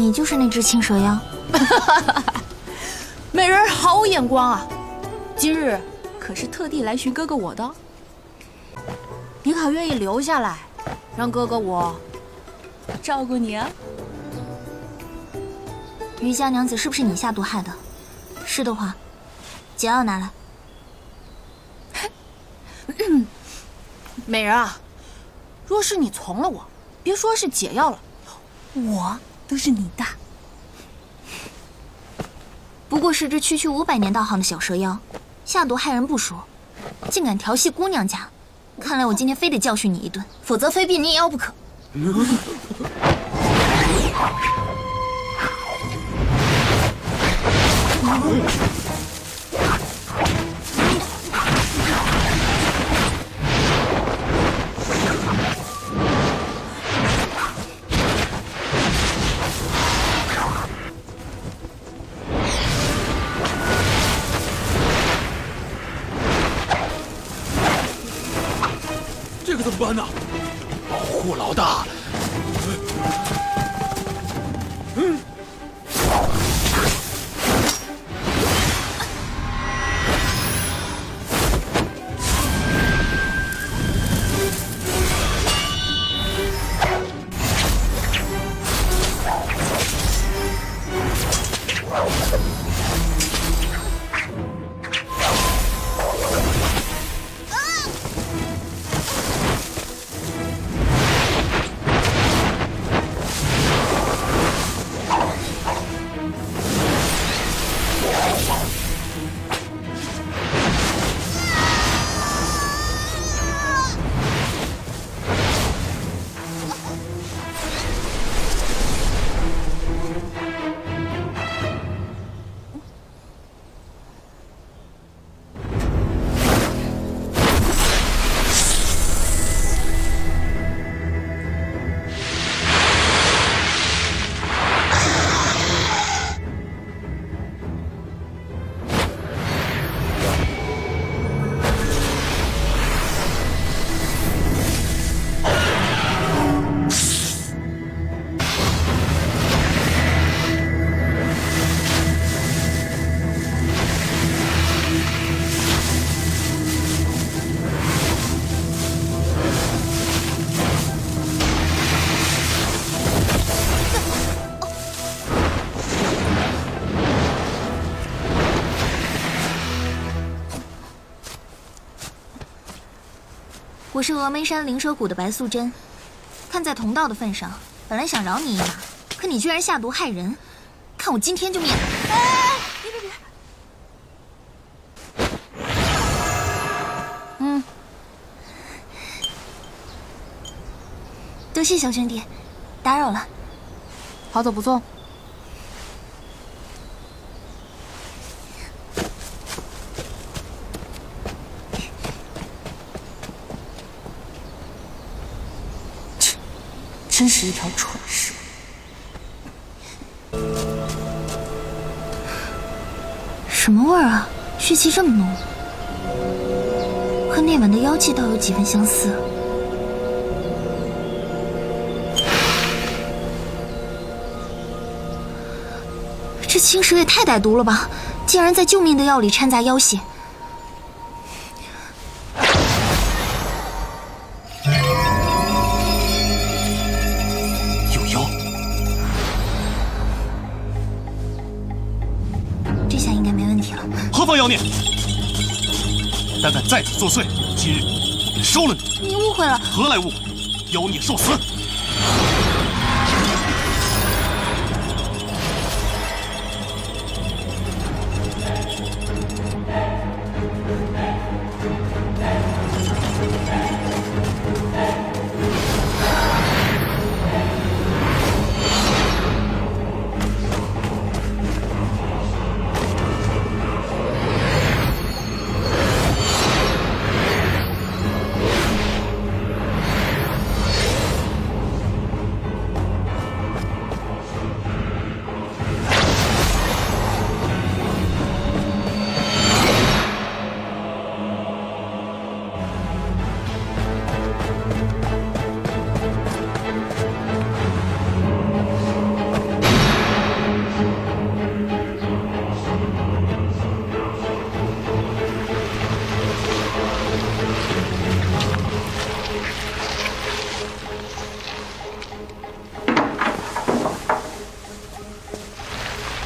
你就是那只青蛇妖。美人好眼光啊！今日可是特地来寻哥哥我的。你可愿意留下来，让哥哥我照顾你啊？余家娘子是不是你下毒害的？是的话，解药拿来。美人啊，若是你从了我，别说是解药了，我都是你的。不过是只区区五百年道行的小蛇妖，下毒害人不说，竟敢调戏姑娘家，看来我今天非得教训你一顿，否则非毙你也要不可。这怎么办呢？保护老大。我是峨眉山灵蛇谷的白素贞，看在同道的份上，本来想饶你一马，可你居然下毒害人，看我今天就灭！哎，别别别！嗯，多谢小兄弟，打扰了。好走不送。真是一条蠢蛇！什么味儿啊？血气这么浓，和那晚的妖气倒有几分相似。这青蛇也太歹毒了吧！竟然在救命的药里掺杂妖血！妖孽，胆敢再次作祟，今日我便收了你！你误会了，何来误会？妖孽受死！